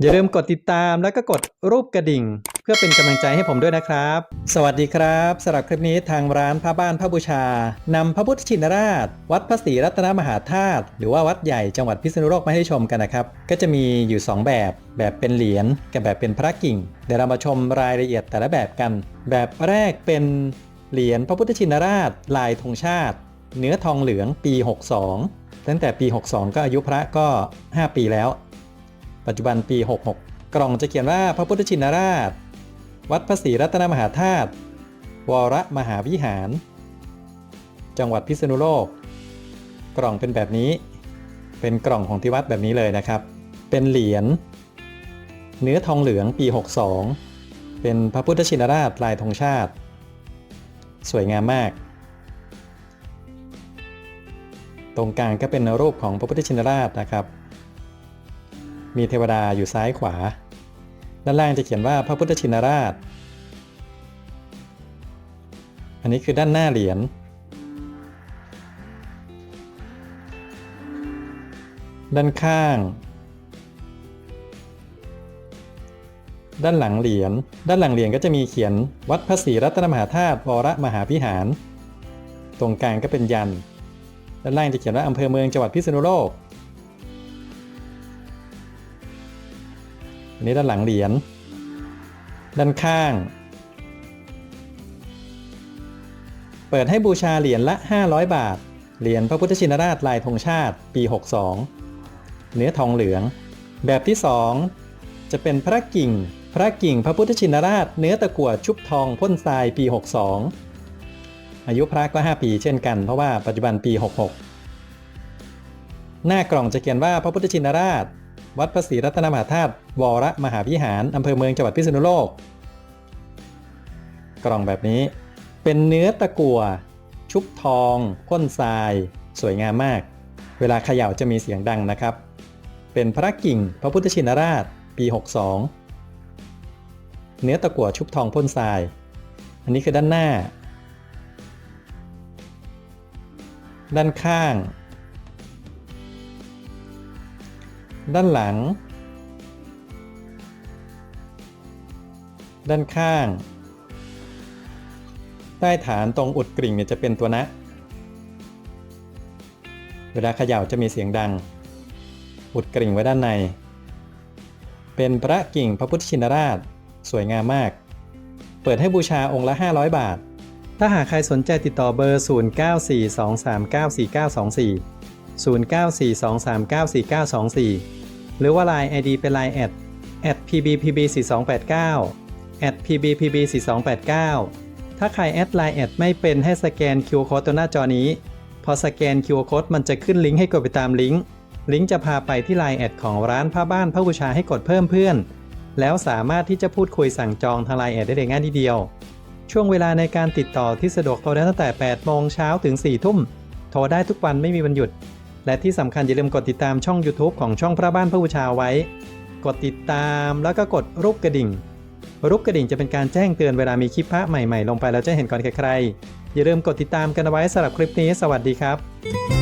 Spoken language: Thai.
อย่าลืมกดติดตามแล้วก็กดรูปกระดิ่ง เพื่อเป็นกำลังใจให้ผมด้วยนะครับ สวัสดีครับสำหรับคลิปนี้ทางร้านพระบ้านพระบูชานำพระพุทธชินราช วัดพระศรีรัตนมหาธาตุหรือว่าวัดใหญ่จังหวัดพิษณุโลกมาให้ชมกันนะครับ ก็จะมีอยู่ 2 แบบ แบบเป็นเหรียญกับแบบเป็นพระกิ่ง เดี๋ยวเรามาชมรายละเอียดแต่ละแบบกัน แบบแรกเป็นเหรียญพระพุทธชินราช ลายธงชาติ เนื้อทองเหลืองปี 62 ตั้งแต่ปี 62 ก็อายุพระก็ 5 ปีแล้ว ปัจจุบันปี 66 กล่องจะเขียนว่าพระพุทธชินราช วัดพระศรีรัตนมหาธาตุวรมหาวิหาร จังหวัดพิษณุโลก กล่องเป็นแบบนี้ เป็นกล่องของที่วัดแบบนี้เลยนะครับ เป็นเหรียญเนื้อทองเหลืองปี 62 เป็นพระพุทธชินราชลายธงชาติ สวยงามมาก ตรงกลางก็เป็นรูปของพระพุทธชินราชนะครับ มีเทวดาอยู่ซ้ายขวา ด้านล่างจะเขียนว่าพระพุทธชินราช อันนี้คือด้านหน้าเหรียญ ด้านข้าง ด้านหลังเหรียญ ด้านหลังเหรียญก็จะมีเขียนวัดพระศรีรัตนมหาธาตุวรมหาพิหาร ตรงกลางก็เป็นยัน ด้านล่างจะเขียนว่าอำเภอเมืองจังหวัดพิษณุโลก อันนี้ด้านหลังเหรียญ ด้านข้าง เปิดให้บูชาเหรียญละ 500 บาท เหรียญพระพุทธชินราชลายธงชาติปี 62 เนื้อทองเหลือง แบบที่ 2 จะเป็นพระกิ่ง พระกิ่งพระพุทธชินราช เนื้อตะกั่วชุบทองพ่นทรายปี 62 อายุพระก็ 5 ปีเช่นกันเพราะว่าปัจจุบันปี 66 หน้ากล่องจะเขียนว่าพระพุทธชินราช วัดพระศรีรัตนมหาธาตุวรมหาวิหารอำเภอเมืองจังหวัดพิษณุโลก กล่องแบบนี้ เป็นเนื้อตะกั่วชุบทองพ่นทราย สวยงามมาก เวลาเขย่าจะมีเสียงดังนะครับ เป็นพระกิ่งพระพุทธชินราชปี 62 เนื้อตะกั่วชุบทองพ่นทราย อันนี้คือด้านหน้า ด้านข้าง ด้านหลัง ด้านข้าง ใต้ฐานตรงอุดกริ่งเนี่ยจะเป็นตัวนะ เวลาเขย่าจะมีเสียงดัง อุดกริ่งไว้ด้านใน เป็นพระกิ่งพระพุทธชินราช สวยงามมาก เปิดให้บูชาองค์ละ 500 บาท ถ้าหากใครสนใจติดต่อเบอร์ 0942394924 0942394924 หรือว่า Line ID เป็น Line แอด @pbpb4289 @pbpb4289 ถ้าใครแอดไลน์แอดไม่เป็นให้สแกน QR Code ตัวหน้าจอนี้ พอสแกน QR Code มันจะขึ้นลิงก์ให้กดไปตามลิงก์ ลิงก์จะพาไปที่ไลน์แอดของร้านผ้าบ้านผ้าบูชาให้กดเพิ่มเพื่อน แล้วสามารถที่จะพูดคุยสั่งจองทางไลน์แอดได้เลยง่ายนิดเดียว ช่วงเวลาในการติดต่อที่สะดวกโทรได้ตั้งแต่ 8 โมงเช้าถึง 4 ทุ่ม โทรได้ทุกวันไม่มีวันหยุด และที่สำคัญอย่าลืมกดติดตามช่อง YouTube ของช่องพระบ้านพระบูชาไว้ กดติดตามแล้วก็กดรูปกระดิ่ง รูปกระดิ่งจะเป็นการแจ้งเตือนเวลามีคลิปพระใหม่ๆ ลงไปแล้วจะเห็นก่อนใครๆอย่าลืมกดติดตามกันเอาไว้สำหรับคลิปนี้ สวัสดีครับ